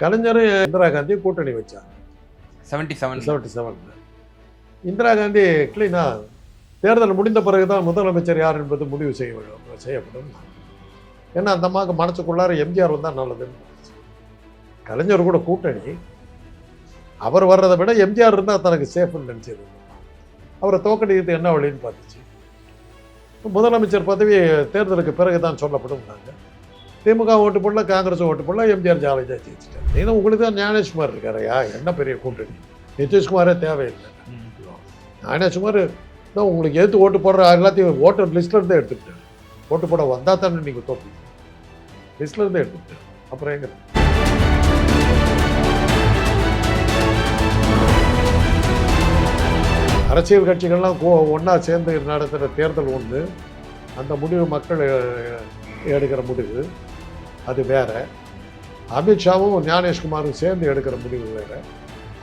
கலைஞர் இந்திரா காந்தி கூட்டணி வச்சாங்க. Seventy seven seventy செவனில் இந்திரா காந்தி கிளீனா தேர்தல் முடிந்த பிறகு தான் முதலமைச்சர் யார் என்பது முடிவு செய்ய செய்யப்படும். ஏன்னா அந்த அம்மாவுக்கு மனசுக்குள்ளார எம்ஜிஆர் வந்தால் நல்லதுன்னு. கலைஞர் கூட கூட்டணி. அவர் வர்றதை விட எம்ஜிஆர் இருந்தால் தனக்கு சேஃப்னு நினச்சது அவரை தோக்கடிக்கிறது என்ன வழின்னு பார்த்துச்சு. முதலமைச்சர் பதவி தேர்தலுக்கு பிறகு தான் சொல்லப்படும்னாங்க. திமுக ஓட்டு போடல காங்கிரஸ் ஓட்டு போடல எம்ஜிஆர் ஜாலியாக ஜெயிச்சிட்டார் ஏன்னா உங்களுக்கு தான் ஞானேஷ்குமார் இருக்காரையா? என்ன பெரிய கூட்டணி? நிதிஷ்குமாரே தேவையில்லை. ஞானேஷ்குமார் தான் உங்களுக்கு எதிர்த்து ஓட்டு போடுற எல்லாத்தையும் ஓட்டர் லிஸ்ட்ல இருந்தே எடுத்துக்கிட்டார். ஓட்டு போட வந்தால் தானே நீங்கள் தோப்பீங்க லிஸ்ட்ல இருந்தே எடுத்துக்கிட்டார். அப்புறம் எங்க? அரசியல் கட்சிகள்லாம் ஒன்றா சேர்ந்து நடத்துகிற தேர்தல் ஒன்று அந்த முடிவு மக்கள் எடுக்கிற முடிவு. அது வேற. அமித்ஷாவும் ஞானேஷ்குமாரும் சேர்ந்து எடுக்கிற முடிவு வேற.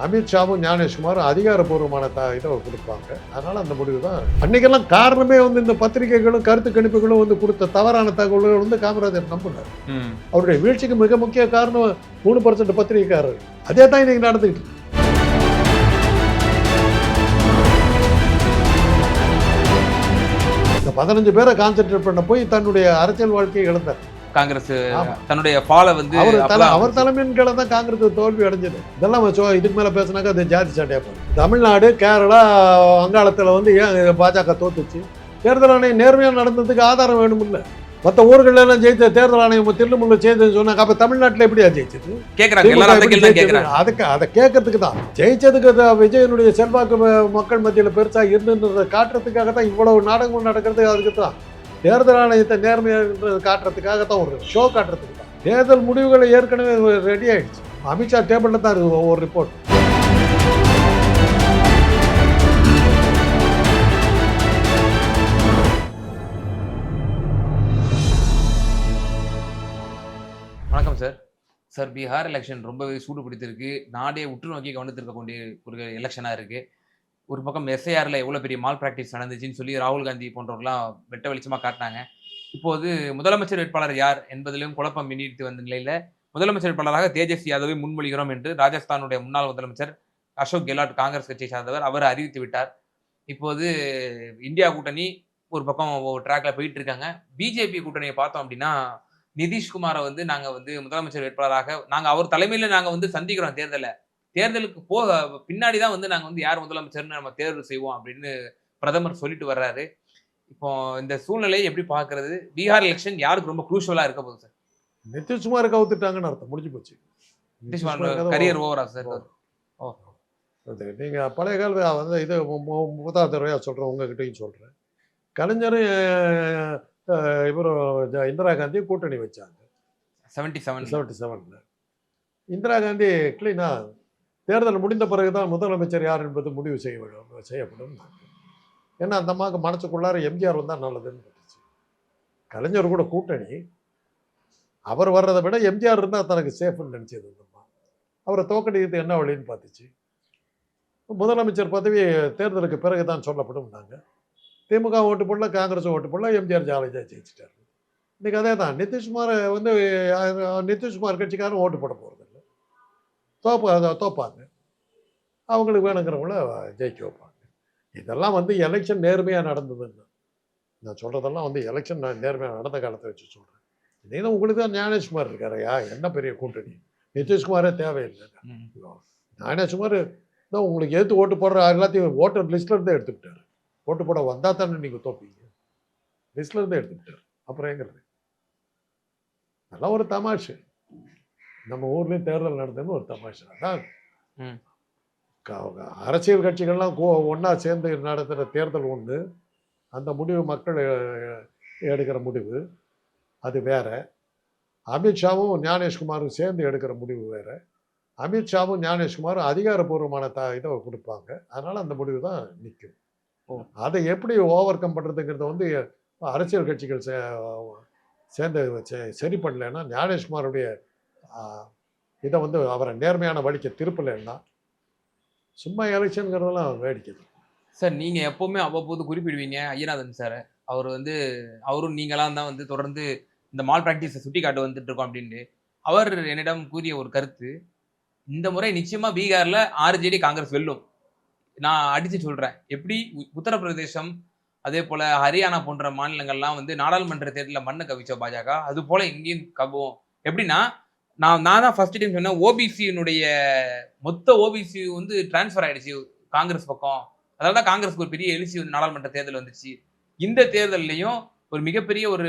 அமித்ஷாவும் ஞானேஷ்குமாரும் அதிகாரப்பூர்வமான த இதை கொடுப்பாங்க. அதனால அந்த முடிவு தான். அன்னைக்கெல்லாம் காரணமே வந்து இந்த பத்திரிகைகளும் கருத்து கணிப்புகளும் வந்து கொடுத்த தவறான தகவல்கள் வந்து காமராஜர் நம்பினார். அவருடைய வீழ்ச்சிக்கு மிக முக்கிய காரணம் மூணு பர்சன்ட் பத்திரிகைக்காரர். அதே தான் இன்னைக்கு நடந்துகிட்டு இருக்கு. இந்த பதினஞ்சு பேரை கான்சென்ட்ரேட் பண்ண போய் தன்னுடைய அரசியல் வாழ்க்கையை இழந்தார். காங்கிரஸ். தன்னுடைய ஃபால வந்து அவர் தலைமையின் கீழே தான் காங்கிரஸ் தோல்வி அடைஞ்சது. இதெல்லாம் இதுக்கு மேல பேசினாக்கா அது ஜாதி சண்டையா போகும் தமிழ்நாடு கேரளா வங்காளத்துல வந்து ஏன் பாஜக தோத்துச்சு? தேர்தல் ஆணையம் நேர்மையா நடந்ததுக்கு ஆதாரம் வேணுமில்ல. மற்ற ஊர்கள்ல எல்லாம் ஜெயித்த தேர்தல் ஆணையம் திருநெல்வேலியில் ஜெயிச்சதுன்னு சொன்னாங்க அப்ப தமிழ்நாட்டுல எப்படியா ஜெயிச்சது? கேக்குறாங்க. அதுக்கு அதை கேட்கறதுக்கு தான். ஜெயிச்சதுக்கு விஜயனுடைய செல்வாக்கு மக்கள் மத்தியில் பெருசா இருந்துன்றதை காட்டுறதுக்காக தான் இவ்வளவு நாடகங்கள் நடக்கிறது. அதுக்கு தான். தேர்தல் ஆணையத்தை நேர்மையாக காட்டுறதுக்காக தான் ஒரு ஷோ காட்டுறதுக்கு. தான் தேர்தல் முடிவுகளை ஏற்கனவே ரெடி ஆயிடுச்சு. அமித்ஷா டேபிளில் தான் இருக்கு ஒவ்வொரு ரிப்போர்ட் வணக்கம் சார் சார் பீகார் எலெக்ஷன் ரொம்பவே சூடு பிடித்திருக்கு நாடே உற்று நோக்கி கவனித்திருக்கக்கூடிய ஒரு எலெக்ஷனாக இருக்குது ஒரு பக்கம் எஸ்ஐஆரில் எவ்வளோ பெரிய மால் ப்ராக்டிஸ் நடந்துச்சுன்னு சொல்லி ராகுல் காந்தி போன்றவர்கள்லாம் வெட்ட வெளிச்சமாக காட்டினாங்க. இப்போது முதலமைச்சர் வேட்பாளர் யார் என்பதிலும் குழப்பம் மின்னிட்டு வந்த நிலையில் முதலமைச்சர் வேட்பாளராக தேஜஸ்வி யாதவை முன்மொழிகிறோம் என்று ராஜஸ்தானுடைய முன்னாள் முதலமைச்சர் அசோக் கெலாட் காங்கிரஸ் கட்சியை சார்ந்தவர் அவர் அறிவித்து விட்டார். இப்போது இந்தியா கூட்டணி ஒரு பக்கம் ஒரு ட்ராக்ல போயிட்டு இருக்காங்க. பிஜேபி கூட்டணியை பார்த்தோம் அப்படின்னா நிதிஷ்குமாரை வந்து நாங்கள் வந்து முதலமைச்சர் வேட்பாளராக நாங்கள் அவர் தலைமையில் நாங்கள் வந்து சந்திக்கிறோம் தேர்தலை. தேர்தலுக்கு போக பின்னாடி தான் வந்து நாங்க வந்து யார் முதலமைச்சர்னு நம்ம தேர்வு செய்வோம் அப்படின்னு பிரதமர் சொல்லிட்டு வர்றாரு. இப்போ இந்த சூழ்நிலையை எப்படி பார்க்கிறது? பீகார் எலெக்ஷன் யாருக்கு ரொம்ப குரூஷியலா இருக்க போகுது சார் நிதிஷ்குமாரை கவுத்துட்டாங்கன்னு அர்த்தம். முடிஞ்சு போச்சு. கரியர் ஓவரா சார் அது நீங்க பழைய கால வந்து இது முப்பதாவது தடவையா சொல்றேன் உங்ககிட்டயும் சொல்றேன். கலைஞர் இவரும் இந்திரா காந்தி கூட்டணி வச்சாங்க. செவன்டி செவன் செவன்டி செவனில் இந்திரா காந்தி கிளீனா தேர்தல் முடிந்த பிறகு தான் முதலமைச்சர் யார் என்பது முடிவு செய்ய செய்யப்படும். ஏன்னா அந்த அம்மாவுக்கு மனசுக்குள்ளார எம்ஜிஆர் வந்தால் நல்லதுன்னு நினைச்சு. கலைஞர் கூட கூட்டணி. அவர் வர்றதை விட எம்ஜிஆர் இருந்தால் தனக்கு சேஃப்னு நினச்சது அந்த அம்மா. அவரை தோக்கடிக்கிறது என்ன வழின்னு பார்த்துச்சு. முதலமைச்சர் பதவி தேர்தலுக்கு பிறகு தான் சொல்லப்படும் நாங்கள் திமுக ஓட்டு போடல காங்கிரஸ் ஓட்டு போடல எம்ஜிஆர் ஜாலியாக ஜெயிச்சிட்டார். இன்றைக்கி அதே தான் நிதிஷ்குமார் வந்து நிதிஷ்குமார் கட்சிக்காரன் ஓட்டு போட போகிறது தோப்ப அத- தோப்பாங்க. அவங்களுக்கு வேணுங்கிறவங்கள ஜெயிக்க வைப்பாங்க. இதெல்லாம் வந்து எலெக்ஷன் நேர்மையாக நடந்ததுன்னு. நான் சொல்கிறதெல்லாம் வந்து எலெக்ஷன் நேர்மையாக நடந்த காலத்தை வச்சு சொல்கிறேன் இதே உங்களுக்கு தான் ஞானேஷ்குமார் இருக்காரையா என்ன பெரிய கூட்டணி? நிதிஷ்குமாரே தேவையில்லை. ஞானேஷ்குமார் தான் உங்களுக்கு எதிர்த்து ஓட்டு போடுற எல்லாத்தையும் ஓட்டர் லிஸ்ட்ல இருந்தே எடுத்துக்கிட்டாரு. ஓட்டு போட வந்தா தானே நீங்கள் தோப்பீங்க. லிஸ்ட்ல இருந்தே எடுத்துக்கிட்டாரு. அப்புறம் எங்கிறது? அதெல்லாம் ஒரு தமாஷு. நம்ம ஊர்லேயும் தேர்தல் நடந்ததுன்னு ஒரு தமாஷு. க- அரசியல் கட்சிகள்லாம் ஒன்றா சேர்ந்து நடத்துகிற தேர்தல் ஒன்று அந்த முடிவு மக்கள் எடுக்கிற முடிவு. அது வேற. அமித்ஷாவும் ஞானேஷ்குமாரும் சேர்ந்து எடுக்கிற முடிவு வேற. அமித்ஷாவும் ஞானேஷ்குமாரும் அதிகாரப்பூர்வமான த இதை கொடுப்பாங்க. அதனால அந்த முடிவு தான் நிற்கும். அதை எப்படி ஓவர் கம் பண்ணுறதுங்கிறத வந்து அரசியல் கட்சிகள் சே- சேர்ந்து சரி பண்ணலைன்னா ஞானேஷ்குமாருடைய இதை வந்து அவரை நேர்மையான வழிக்கு திருப்பலைன்னா சும்மா எலெக்ஷனுங்கிறதெல்லாம் வேடிக்கை சார் நீங்கள் எப்போவுமே அவ்வப்போது குறிப்பிடுவீங்க ஐயநாதன் சார். அவர் வந்து அவரும் நீங்களாம் தான் வந்து தொடர்ந்து இந்த மால் ப்ராக்டிஸை சுட்டி காட்டு வந்துட்டு இருக்கோம் அப்படின்ட்டு. அவர் என்னிடம் கூறிய ஒரு கருத்து இந்த முறை நிச்சயமாக பீகாரில் ஆர்ஜேடி காங்கிரஸ் வெல்லும். நான் அடித்து சொல்கிறேன் எப்படி உத்தரப்பிரதேசம் அதே போல் ஹரியானா போன்ற மாநிலங்கள்லாம் வந்து நாடாளுமன்ற தேர்தலில் மண்ணை கவிச்ச பாஜக அது போல் இங்கேயும் கவ்வோம். எப்படின்னா நான் நான் தான் ஃபர்ஸ்ட் டைம் சொன்னேன் ஓபிசியினுடைய மொத்த ஓபிசி வந்து டிரான்ஸ்ஃபர் ஆயிடுச்சு காங்கிரஸ் பக்கம். அதனால தான் காங்கிரஸ்க்கு ஒரு பெரிய எழுச்சி வந்து நாடாளுமன்ற தேர்தல் வந்துச்சு. இந்த தேர்தல்லையும் ஒரு மிகப்பெரிய ஒரு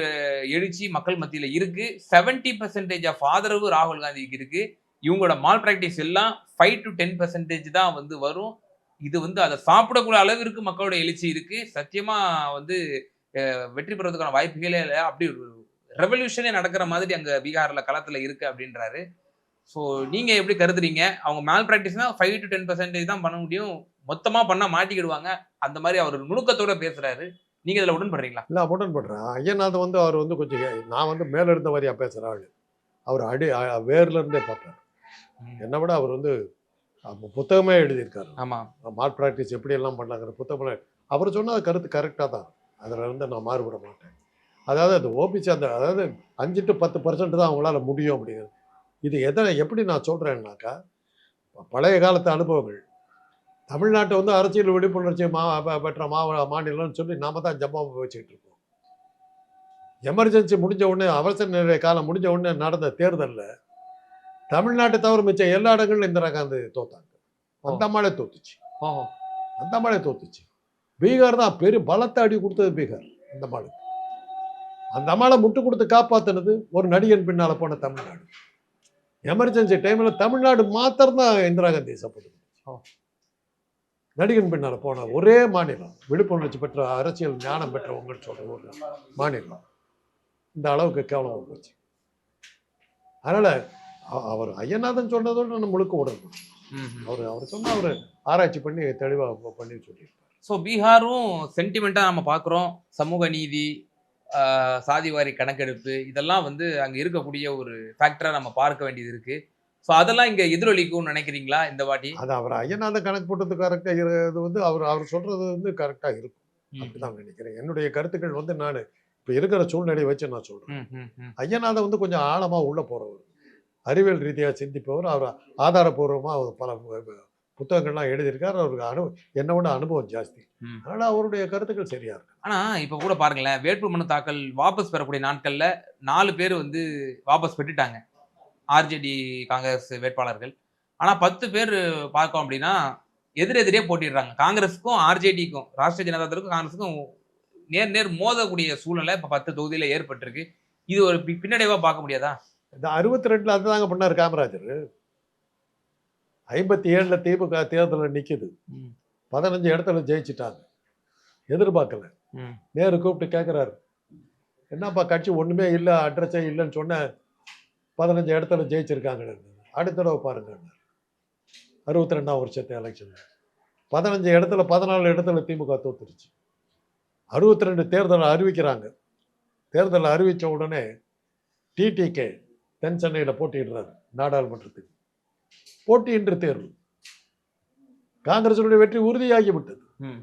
எழுச்சி மக்கள் மத்தியில் இருக்கு. 70% பர்சன்டேஜ் ஆஃப் ஆதரவு ராகுல் காந்திக்கு இருக்கு. இவங்களோட மால் பிராக்டிஸ் எல்லாம் ஃபைவ் டு டென் பர்சன்டேஜ் தான் வந்து வரும். இது வந்து அதை சாப்பிடக்கூடிய அளவிற்கு மக்களோட எழுச்சி இருக்கு. சத்தியமா வந்து வெற்றி பெறதுக்கான வாய்ப்புகளே இல்லை. அப்படி ஒரு ரெவல்யூஷனே நடக்கிற மாதிரி அங்க பீகார்ல களத்துல இருக்கு அப்படின்றாரு. ஸோ நீங்க எப்படி கருதுறீங்க? அவங்க மேல் ப்ராக்டிஸ்னா ஃபைவ் டு டென் பர்சன்டேஜ் தான் பண்ண முடியும். மொத்தமா பண்ணா மாட்டிக்கிடுவாங்க. அந்த மாதிரி அவர் நுணுக்கத்தோட பேசுறாரு. நீங்க இதுல உடன்படுறீங்களா? இல்லை உடன்படுறேன். ஐயநாதன் வந்து அவர் வந்து கொஞ்சம் நான் வந்து மேல இருந்த வரியா பேசுகிற ஆள். அவர் அடி வேர்ல இருந்தே பார்ப்பார். என்னை விட அவர் வந்து புத்தகமே எழுதியிருக்காரு. ஆமா. மார்க் ப்ராக்டிஸ் எப்படி எல்லாம் பண்ணாங்கிற புத்தகம் அவர் சொன்ன கருத்து கரெக்டாக தான். அதில் இருந்து நான் மாறுபட மாட்டேன். அதாவது அது ஓபிசி அந்த அதாவது அஞ்சு டு பத்து பர்சன்ட் தான் அவங்களால முடியும் அப்படிங்கிறது. இது எதை எப்படி நான் சொல்கிறேன்னாக்கா பழைய காலத்து அனுபவங்கள். தமிழ்நாட்டை வந்து அரசியல் விழிப்புணர்ச்சி மா பெற்ற மாவ மாநிலம்னு சொல்லி நாம தான் ஜம்மா வச்சுக்கிட்டு இருக்கோம். எமர்ஜென்சி முடிஞ்ச உடனே அவசர நிலை காலம் முடிஞ்ச உடனே நடந்த தேர்தலில் தமிழ்நாட்டை தவிர மிச்ச எல்லா இடங்களிலும் இந்திரா காந்தி தோத்தாங்க. அந்த மாலே தோத்துச்சு. ஓஹோ அந்த மாலே தோத்துச்சு. பீகார் தான் பெரிய பலத்தை அடி கொடுத்தது பீகார் அந்த மாளுக்கு அந்த அம்மாளை முட்டு கொடுத்து காப்பாத்துனது ஒரு நடிகன் பின்னால போன தமிழ்நாடு. எமர்ஜென்சி டைம்ல தமிழ்நாடு மாத்திரம் தான் இந்திரா காந்தி சப்போர்ட். நடிகன் பின்னால போன ஒரே மாநிலம் விழிப்புணர்ச்சி பெற்ற அரசியல் ஞானம் பெற்றவங்கன்னு சொல்ற ஒரு மாநிலம். இந்த அளவுக்கு கேவலமா போச்சு. அதனால அவர் ஐயநாதன் சொன்னதோட நம்ம முழுக்க உடன்படும் அவர் அவர் சொன்னா அவர் ஆராய்ச்சி பண்ணி தெளிவா பண்ணி சொல்லியிருப்பார். ஸோ பீகாரும் சென்டிமெண்ட்டாக நம்ம பார்க்குறோம் சமூக நீதி சாதிவாரி கணக்கெடுப்பு இதெல்லாம் வந்து அங்கே இருக்கக்கூடிய ஒரு ஃபேக்டராக நம்ம பார்க்க வேண்டியது இருக்கு. ஸோ அதெல்லாம் இங்கே எதிரொலிக்கும்னு நினைக்கிறீங்களா இந்த வாட்டி? அது அவர் ஐயநாதன் கணக்கு போட்டது கரெக்டாக இது வந்து அவர் அவர் சொல்றது வந்து கரெக்டாக இருக்கும். அப்படிதான் நினைக்கிறேன். என்னுடைய கருத்துக்கள் வந்து நான் இப்போ இருக்கிற சூழ்நிலையை வச்சு நான் ம். ஐயநாதன் வந்து கொஞ்சம் ஆழமா உள்ள போறவர். அறிவியல் ரீதியா சிந்திப்பவர். அவர் ஆதாரபூர்வமா அவர் பல புத்தகங்கள்லாம் எழுதியிருக்கார். அவருக்கு அனு என்னை விட அனுபவம் ஜாஸ்தி. அதனால அவருடைய கருத்துக்கள் சரியா இருக்கு. ஆனா இப்ப கூட பாருங்களேன் வேட்புமனு தாக்கல் வாபஸ் பெறக்கூடிய நாட்கள்ல நாலு பேர் வந்து வாபஸ் பெற்றுட்டாங்க. ஆர்ஜேடி காங்கிரஸ் வேட்பாளர்கள். ஆனா பத்து பேர் பார்க்கோம் அப்படின்னா எதிரெதிரே போட்டிடுறாங்க. காங்கிரஸுக்கும் ஆர்ஜேடிக்கும் ராஷ்டிரிய ஜனதா காங்கிரஸுக்கும் நேர் நேர் மோதக்கூடிய சூழ்நிலை இப்ப பத்து தொகுதியில ஏற்பட்டிருக்கு. இது ஒரு பி- பின்னடைவா பார்க்க முடியாதா? இந்த அறுபத்தி ரெண்டுல அதுதாங்க பண்ணார் காமராஜர். ஐம்பத்தி ஏழுல திமுக தேர்தலில் நிக்குது. பதினஞ்சு இடத்துல ஜெயிச்சிட்டாங்க. எதிர்பார்க்கல. நேரு கூப்பிட்டு கேட்குறாரு என்னப்பா கட்சி ஒன்றுமே இல்லை அட்ரஸே இல்லைன்னு சொன்ன பதினஞ்சு இடத்துல ஜெயிச்சிருக்காங்க அடுத்த தடவை பாருங்க அறுபத்தி ரெண்டாம் வருஷத்து எலெக்ஷன் பதினஞ்சு இடத்துல பதினாலு இடத்துல திமுக தோத்துருச்சு. அறுபத்தி ரெண்டு தேர்தலை அறிவிக்கிறாங்க. தேர்தலை அறிவித்த உடனே டிடிகே தென் சென்னையில் போட்டியிடுறாரு நாடாளுமன்றத்துக்கு. போட்டியின்றி தேர்வு. காங்கிரசுடைய வெற்றி உறுதியாகி விட்டது ம்.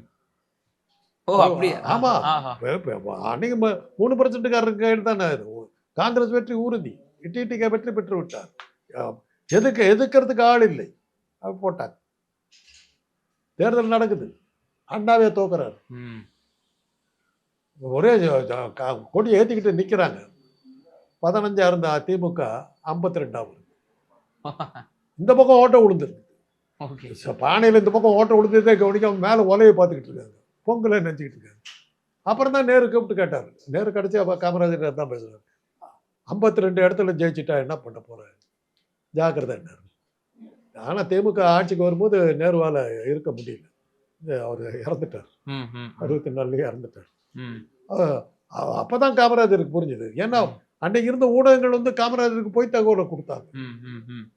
ஓ அப்படியா? ஆமா. அன்னைக்கு மூணு பர்சன்ட்காரருக்கு கையில் தானே. காங்கிரஸ் வெற்றி உறுதி. டிடிகே வெற்றி பெற்று விட்டார். எதுக்கு எதுக்கிறதுக்கு ஆள் இல்லை. போட்டாங்க. தேர்தல் நடக்குது. அண்ணாவே தோக்குறாரு. ஒரே கொடி ஏத்திக்கிட்டு நிக்கிறாங்க. பதினஞ்சா இருந்த திமுக ஐம்பத்தி ரெண்டாவது. இந்த பக்கம் ஓட்ட விழுந்துருக்கு ஓகே. ச- பானையில இந்த பக்கம் ஓட்ட விழுந்ததே கவனிக்காம மேல ஒலையை பார்த்துக்கிட்டு இருக்காங்க பொங்கலை நினச்சிக்கிட்டு இருக்காங்க அப்புறம் தான் நேரு கூப்பிட்டு கேட்டார். நேரு கடைசி அப்ப காமராஜர் தான் பேசுறாரு. ஐம்பத்தி ரெண்டு இடத்துல ஜெயிச்சிட்டா என்ன பண்ண போறேன் ஜாக்கிரதை என்ன? ஆனா திமுக ஆட்சிக்கு வரும்போது நேருவால இருக்க முடியல. அவர் இறந்துட்டார். அறுபத்தி நாலுலயே இறந்துட்டார். ம். அஹ் அ- அப்பதான் காமராஜருக்கு புரிஞ்சுது. ஏன்னா அன்னைக்கு இருந்த ஊடகங்கள் வந்து காமராஜருக்கு போய் தகவலை கொடுத்தாங்க.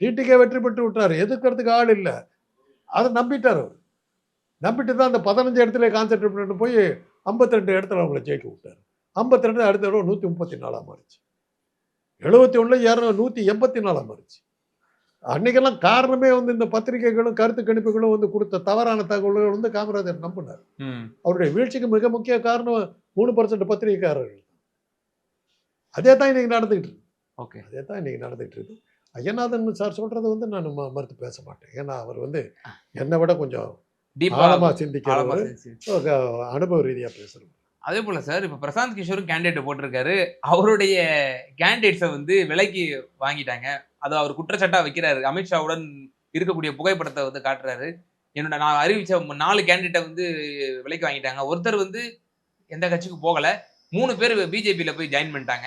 டிடிகே வெற்றி பெற்று விட்டார். எதிர்க்கிறதுக்கு ஆள் இல்லை. அதை நம்பிட்டார் அவர். நம்பிட்டு தான் அந்த பதினஞ்சு இடத்துல கான்சென்ட்ரேட் பண்ணிட்டு போய் ஐம்பத்தி ரெண்டு இடத்துல அவங்கள ஜெயிக்க விட்டார். ஐம்பத்தி ரெண்டு அடுத்த தடவை நூற்றி முப்பத்தி நாலாக மாறிச்சு. எழுபத்தி ஒன்றில் இரநூறு நூற்றி எண்பத்தி நாலாக மாறிச்சு. அன்னைக்கெல்லாம் காரணமே வந்து இந்த பத்திரிகைகளும் கருத்து கணிப்புகளும் வந்து கொடுத்த தவறான தகவல்கள் வந்து காமராஜர் நம்பினார். அவருடைய வீழ்ச்சிக்கு மிக முக்கிய காரணம் மூணு பர்சன்ட் பத்திரிகைக்காரர்கள். அதே தான் இன்னைக்கு நடந்துகிட்டு இருக்கு. ஓகே. அதே தான் இன்னைக்கு நடந்துட்டு இருக்கு. ஐயநாதன் சார் சொல்றது வந்து நான் மறுத்து பேச மாட்டேன். ஏன்னா அவர் வந்து என்னை விட கொஞ்சம் டீப்பா ஆழமா ஆழமா சிந்திக்கிறவர். சிந்திச்சு. அனுபவ ரீதியா பேசுறோம் அதே போல சார் இப்ப பிரசாந்த் கிஷோரும் கேண்டிடேட் போட்டிருக்காரு. அவருடைய கேண்டிடேட்ஸை வந்து விலைக்கு வாங்கிட்டாங்க. அதை அவர் குற்றச்சாட்டா வைக்கிறாரு. அமித்ஷாவுடன் இருக்கக்கூடிய புகைப்படத்தை வந்து காட்டுறாரு. என்னோட நான் அறிவிச்ச ம- நாலு கேண்டிடேட்டை வந்து விலைக்கு வாங்கிட்டாங்க. ஒருத்தர் வந்து எந்த கட்சிக்கு போகல. மூணு பேர் பிஜேபியில போய் ஜாயின் பண்ணிட்டாங்க.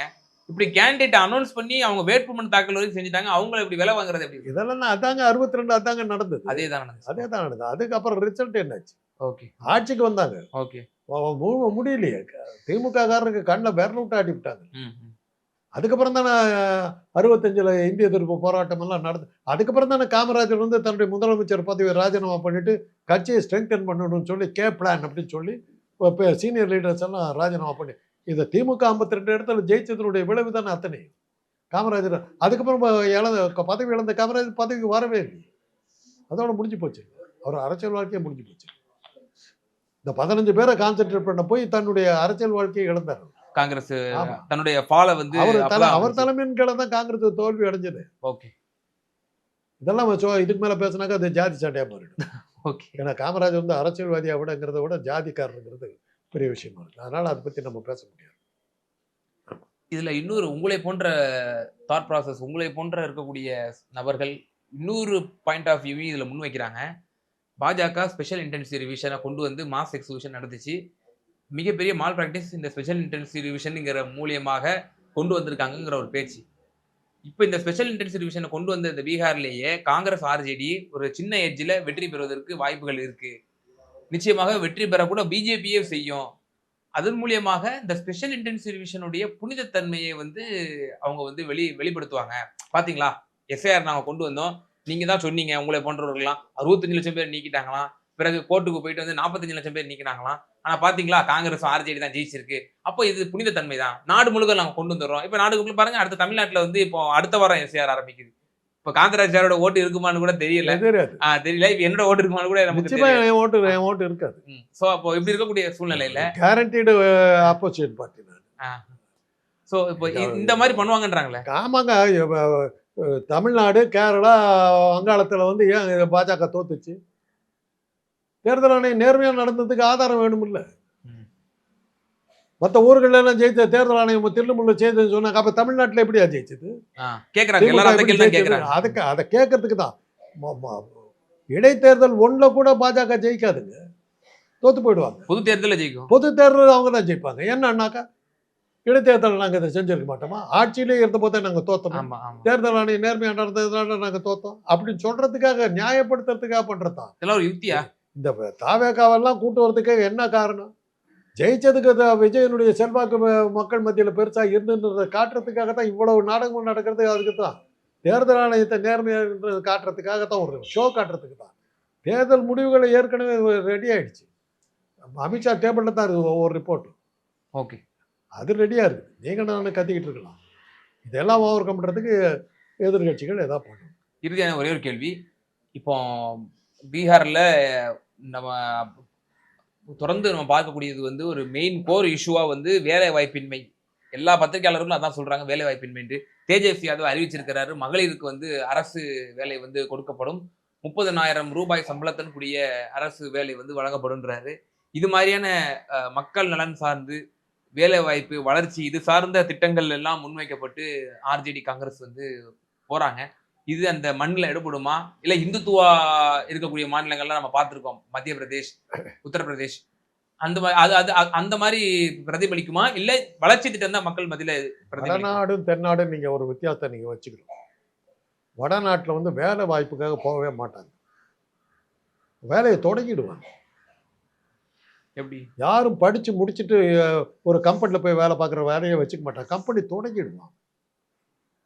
இப்படி கேண்டிடேட் அனௌன்ஸ் பண்ணி அவங்க வேட்புமனு தாக்கல் வரைக்கும் செஞ்சுட்டாங்க. அவங்கள இப்படி விலை வாங்குறது எப்படி? இதெல்லாம் அதாங்க அறுபத்தி ரெண்டு அதாங்க நடந்தது. அதே தான் நடந்துச்சு அதே தான் நடந்தது. அதுக்கப்புறம் ரிசல்ட் என்னாச்சு? ஓகே ஆட்சிக்கு வந்தாங்க. ஓகே முடியலையே. திமுக காரருக்கு கண்ணில் விரல் விட்டு ஆட்டி விட்டாங்க. அதுக்கப்புறம் தானே அறுபத்தஞ்சில் இந்திய எதிர்ப்பு போராட்டம் எல்லாம் நடந்து அதுக்கப்புறம் தானே காமராஜர் வந்து தன்னுடைய முதலமைச்சர் பதவியை ராஜினாமா பண்ணிட்டு கட்சியை ஸ்ட்ரெங்தன் பண்ணணும்னு சொல்லி கே பிளான் அப்படின்னு சொல்லி இப்போ சீனியர் லீடர்ஸ் எல்லாம் ராஜினாமா பண்ணி இந்த திமுக ஐம்பத்தி ரெண்டு இடத்துல ஜெயிச்சதனுடைய விளைவு தானே அத்தனை? காமராஜர் அதுக்கப்புறம் இழந்த பதவி இழந்த காமராஜர் பதவிக்கு வரவே இல்லை அதோட முடிஞ்சு போச்சு. அவர் அரசியல் வாழ்க்கையே முடிஞ்சு போச்சு. இந்த பதினஞ்சு பேரை கான்சென்ட்ரேட் பண்ண போய் தன்னுடைய அரசியல் வாழ்க்கையை இழந்தார் காங்கிரஸ். தன்னுடைய ஃபாலை வந்து அவர் தலை அவர் தலைமையின் கீழே தான் காங்கிரஸ் தோல்வி அடைஞ்சது. ஓகே. இதெல்லாம் இதுக்கு மேல பேசினாக்கா அது ஜாதி சண்டையா மாறிடும். ஓகே. ஏன்னா காமராஜர் வந்து அரசியல்வாதியா விடங்கிறத விட ஜாதிக்காரருங்கிறது பெரிய விஷயமா இருக்குது அதனால் அதை பற்றி நம்ம பேச முடியாது. இதில் இன்னொரு உங்களை போன்ற தாட் ப்ராசஸ் உங்களை போன்ற இருக்கக்கூடிய நபர்கள் இன்னொரு பாயிண்ட் ஆஃப் வியூவையும் இதில் முன்வைக்கிறாங்க. பாஜக ஸ்பெஷல் இன்டென்சி ரிவிஷனை கொண்டு வந்து மாஸ் எக்ஸிபிஷன் நடந்துச்சு. மிகப்பெரிய மால் ப்ராக்டிஸ் இந்த ஸ்பெஷல் இன்டென்சி ரிவிஷனுங்கிற மூலியமாக கொண்டு வந்திருக்காங்கங்கிற ஒரு பேச்சு. இப்போ இந்த ஸ்பெஷல் இன்டென்சி ரிவிஷனை கொண்டு வந்த இந்த பீகார்லேயே காங்கிரஸ் ஆர்ஜேடி ஒரு சின்ன எட்ஜில் வெற்றி பெறுவதற்கு வாய்ப்புகள் இருக்குது நிச்சயமாக வெற்றி பெறக்கூட பிஜேபியே செய்யும். அதன் மூலியமாக இந்த ஸ்பெஷல் இன்டென்சிவ் ரிவிஷனுடைய புனிதத்தன்மையை வந்து அவங்க வந்து வெளி வெளிப்படுத்துவாங்க. பாத்தீங்களா? எஸ்ஐஆர் நாங்கள் கொண்டு வந்தோம். நீங்க தான் சொன்னீங்க உங்களை போன்றவர்கள்லாம் அறுபத்தஞ்சு லட்சம் பேர் நீக்கிட்டாங்களாம். பிறகு கோர்ட்டுக்கு போயிட்டு வந்து நாற்பத்தஞ்சு லட்சம் பேர் நீக்கினாங்களாம். ஆனா பாத்தீங்களா? காங்கிரஸ் ஆர்ஜேடி தான் ஜெயிச்சிருக்கு. அப்போ இது புனிதத்தன்மை தான். நாடு முழுக்க நாங்கள் கொண்டு வந்துடுறோம். இப்போ நாடுக்குள்ள பாருங்க அடுத்த தமிழ்நாட்டில் வந்து இப்போ அடுத்த வாரம் எஸ்ஐஆர் ஆரம்பிக்குது. இப்போ காங்கிரஸ் சாரோட ஓட்டு இருக்குமான்னு கூட தெரியல. தெரியாது. தெரியல. இப்போ என்னோட ஓட்டு இருக்குமான்னு கூட நமக்கு ஓட்டு என் ஓட்டு இருக்காது. ஸோ அப்போ இப்படி இருக்கக்கூடிய சூழ்நிலையில கேரண்டீடு ஆப்போசிட் பார்ட்டி நான். ஸோ இப்போ இந்த மாதிரி பண்ணுவாங்கன்றாங்களே? ஆமாங்க. தமிழ்நாடு கேரளா வங்காளத்துல வந்து ஏன் பாஜக தோத்துச்சு? தேர்தல் ஆணையம் நேர்மையா நடந்ததுக்கு ஆதாரம் வேணுமில்ல. ம். மற்ற ஊர்கள்ல எல்லாம் ஜெயித்த தேர்தல் ஆணையம் தில்லுமுள்ள செய்ததுன்னு சொன்னாங்க. அப்ப தமிழ்நாட்டுல எப்படியா ஜெயிச்சது? கேக்குறாங்க. அதுக்கு அதை கேட்கறதுக்கு தான். இடைத்தேர்தல் ஒண்ணுல கூட பாஜக ஜெயிக்காதுங்க. தோத்து போயிடுவாங்க. பொது தேர்தலில் ஜெயிக்கும். பொது தேர்தல் அவங்க தான் ஜெயிப்பாங்க. என்னன்னாக்கா இடைத்தேர்தல் நாங்க இதை செஞ்சிருக்க மாட்டோமா? ஆட்சியிலே இருந்த போதே நாங்க தோத்தோம்? தேர்தல் ஆணையம் நேர்மையா நடந்ததுனால நாங்க தோத்தோம். அப்படின்னு சொல்றதுக்காக நியாயப்படுத்துறதுக்காக பண்றதுதான் இதெல்லாம் ஒரு யுக்தியா? இந்த தாவேக்காவெல்லாம் கூட்டு வரதுக்கு என்ன காரணம்? ஜெயிச்சதுக்கு விஜயனுடைய செல்வாக்கு மக்கள் மத்தியில் பெருசா இருந்துன்றதை காட்டுறதுக்காக தான் இவ்வளவு நாடகம் நடக்கிறது அதுக்கு தான் தேர்தல் ஆணையத்தை நேர்மையாக காட்டுறதுக்காக தான் ஒரு ஷோ காட்டுறதுக்கு தான் தேர்தல் முடிவுகளை ஏற்கனவே ரெடி ஆயிடுச்சு. அமித்ஷா டேபிளில் தான் இருக்குது ஒவ்வொரு ரிப்போர்ட்டும் ஓகே. அது ரெடியாக இருக்குது நீங்கள் நான் கத்திக்கிட்டு இருக்கலாம். இதெல்லாம் ஓவர் கம் பண்ணுறதுக்கு எதிர்கட்சிகள் எதாவது பண்ணணும். இறுதியான ஒரே ஒரு கேள்வி. இப்போ பீகார்ல நம்ம தொடர்ந்து நம்ம பார்க்கக்கூடியது வந்து ஒரு மெயின் கோர் இஷ்யூவாக வந்து வேலை வாய்ப்பின்மை எல்லா பத்திரிகையாளர்களும் அதான் சொல்கிறாங்க வேலை வாய்ப்பின்மைன்ட்டு தேஜஸ்வி யாதவ் அறிவிச்சிருக்கிறாரு மகளிருக்கு வந்து அரசு வேலை வந்து கொடுக்கப்படும். முப்பதனாயிரம் ரூபாய் சம்பளத்துடன் கூடிய அரசு வேலை வந்து வழங்கப்படுன்றாரு இது மாதிரியான மக்கள் நலன் சார்ந்து வேலை வாய்ப்பு வளர்ச்சி இது சார்ந்த திட்டங்கள் எல்லாம் முன்வைக்கப்பட்டு ஆர்ஜேடி காங்கிரஸ் வந்து போகிறாங்க இது அந்த மண்ணில் எடுபடுமா? இல்ல இந்துத்துவா இருக்கக்கூடிய மாநிலங்கள்லாம் நம்ம பார்த்திருக்கோம். மத்திய பிரதேஷ் உத்தரப்பிரதேஷ். அந்த மாதிரி அது அது அந்த மாதிரி பிரதிபலிக்குமா? இல்ல வளர்ச்சி திட்டம் தான் மக்கள் மத்தியில வடநாடும் தென்னாடும் நீங்கள் ஒரு வித்தியாசத்தை நீங்கள் வச்சுக்கணும். வடநாட்டில் வந்து வேலை வாய்ப்புக்காக போகவே மாட்டாங்க. வேலையை தொடங்கிடுவாங்க. எப்படி? யாரும் படித்து முடிச்சுட்டு ஒரு கம்பெனியில் போய் வேலை பார்க்குற வேலையை வச்சுக்க மாட்டாங்க. கம்பெனி தொடங்கிடுவாங்க.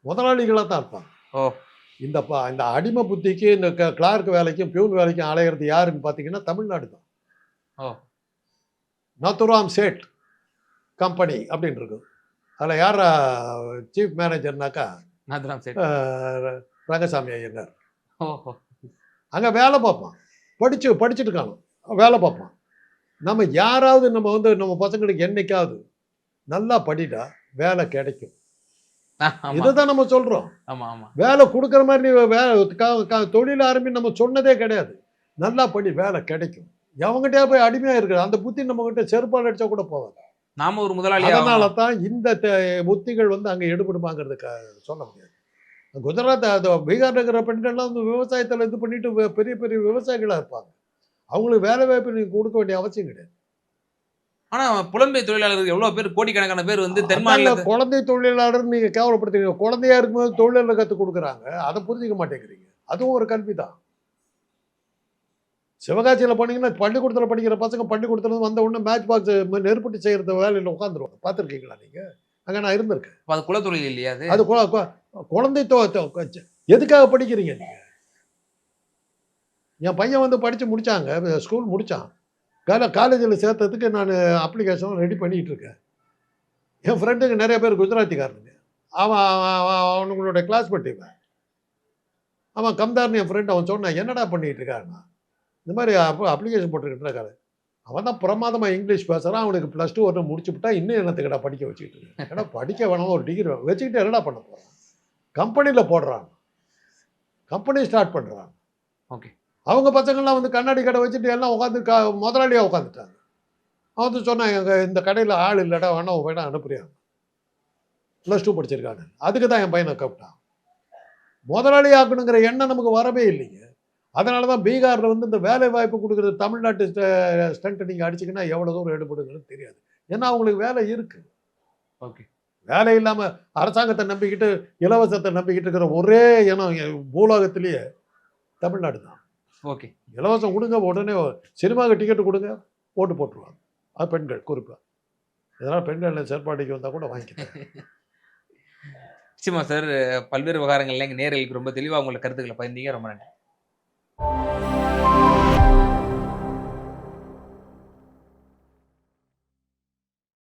முதலாளிகளாக தான் இருப்பாங்க. ஓ. இந்த ப இந்த அடிமை புத்திக்கு இந்த க கிளார்க் வேலைக்கும் பியூன் வேலைக்கும் அலையிறது யாருன்னு பார்த்தீங்கன்னா தமிழ்நாடு தான். நத்துராம் சேட் கம்பெனி அப்படின்னு இருக்கும் அதில் யார் சீஃப் மேனேஜர்னாக்கா நாத்ராம் சேட் ரங்கசாமி ஐயங்கார். அங்கே வேலை பார்ப்பான். படிச்சு படிச்சுட்டு இருக்கானோ வேலை பார்ப்பான். நம்ம யாராவது நம்ம வந்து நம்ம பசங்களுக்கு என்னைக்காவது நல்லா படிட்டா வேலை கிடைக்கும். இதை தான் நம்ம சொல்றோம். வேலை கொடுக்குற மாதிரி நீ வே க- க- தொழில் ஆரம்பி நம்ம சொன்னதே கிடையாது. நல்லா பண்ணி வேலை கிடைக்கும். எவங்கிட்டே போய் அடிமையா இருக்குது அந்த புத்தி நம்ம கிட்ட செருப்பால் அடிச்சா கூட போவாங்க நாம ஒரு முதலாளி அதனால. தான் இந்த புத்திகள் வந்து அங்க எடுபடுமாங்கிறதுக்கு சொல்ல முடியாது. குஜராத் அது பீகார்ல இருக்கிற பெண்கள்லாம் வந்து விவசாயத்துல இது பண்ணிட்டு பெரிய பெரிய விவசாயிகளா இருப்பாங்க. அவங்களுக்கு வேலை வாய்ப்பு நீங்க கொடுக்க வேண்டிய அவசியம் கிடையாது. ஆனா புலம்பெயர் தொழிலாளர்கள் எவ்வளவு பேர்? கோடிக்கணக்கான பேர் வந்து தென் அதாங்க மாநிலத்து குழந்தை தொழிலாளர் நீங்க கேவலப்படுத்துறீங்க. குழந்தையா இருக்கும்போது தொழிலில் கற்றுக் கொடுக்குறாங்க. அதை புரிஞ்சுக்க மாட்டேங்கிறீங்க. அதுவும் ஒரு கல்வி தான். சிவகாசியில் போனீங்கன்னா பள்ளிக்கூடத்தில் படிக்கிற பசங்க பள்ளிக்கூடத்துல வந்த உடனே மேட்ச் பாக்ஸ் நெருப்பட்டி செய்யறது வேலையில் உட்காந்துருவாங்க. பார்த்துருக்கீங்களா நீங்க? அங்கே நான் இருந்திருக்கேன். அது குலத்தொழில் இல்லையா அது? அது குழந்தை எதுக்காக படிக்கிறீங்க நீங்க? என் பையன் வந்து படிச்சு முடிச்சாங்க. ஸ்கூல் முடிச்சான். கால காலேஜில் சேர்த்ததுக்கு நான் அப்ளிகேஷன் ரெடி பண்ணிகிட்டு இருக்கேன் என் ஃப்ரெண்டுங்க நிறைய பேர் குஜராத்திக்காரனுங்க. அவன் அவன் அவன் அவனுங்களோட கிளாஸ்மேட் இவன். அவன் கம்தார்னு என் ஃப்ரெண்ட் அவன் சொன்னான் என்னடா பண்ணிகிட்டு இருக்காருன்னா இந்த மாதிரி அப்போ அப்ளிகேஷன் போட்டுக்கிட்டு இருக்காரு அவன் தான் பிரமாதமாக இங்கிலீஷ் பேசுகிறான் அவனுக்கு ப்ளஸ் டூ ஒன்று முடிச்சுவிட்டா இன்னும் என்னத்துக்கடா படிக்க வச்சுக்கிட்டு இருக்கேன். ஏன்னா படிக்க வேணாம் ஒரு டிகிரி வச்சுக்கிட்டு என்னடா பண்ண போகிறான் கம்பெனியில் போடுறான். கம்பெனி ஸ்டார்ட் பண்ணுறான் ஓகே அவங்க பசங்கள்லாம் வந்து கண்ணாடி கடை வச்சுட்டு எல்லாம் உட்காந்து க முதலாளியாக உட்காந்துட்டாங்க அவன் வந்து சொன்னான் எங்கள் இந்த கடையில் ஆள் இல்லைடா வேணா வேணா அனுப்புறியா? ப்ளஸ் டூ படிச்சிருக்காங்க அதுக்கு தான் என் பையனை கூப்பிட்டான். முதலாளி ஆக்கணுங்கிற எண்ணம் நமக்கு வரவே இல்லைங்க. அதனால தான் பீகாரில் வந்து இந்த வேலை வாய்ப்பு கொடுக்குறது தமிழ்நாட்டு ஸ்டண்ட்டை நீங்கள் அடிச்சிங்கன்னா எவ்வளோ தூரம் எடுபடுங்கிறது தெரியாது. ஏன்னா அவங்களுக்கு வேலை இருக்குது ஓகே. வேலை இல்லாமல் அரசாங்கத்தை நம்பிக்கிட்டு இலவசத்தை நம்பிக்கிட்டு இருக்கிற ஒரே இனம் பூலோகத்திலேயே தமிழ்நாடு தான். ஓகே. இலவசம் கொடுங்க உடனே சினிமாவுக்கு டிக்கெட்டு கொடுங்க ஓட்டு போட்டுருவாங்க. அது பெண்கள் குறிப்பாக இதனால் பெண்கள் செயற்பாடுக்கு வந்தால் கூட வாங்கிக்கிறேன் நிச்சயமா சார் பல்வேறு விவகாரங்கள்ல எங்க நேரலுக்கு ரொம்ப தெளிவா உங்களோட கருத்துக்களை பகிர்ந்தீங்க. ரொம்ப நன்றி.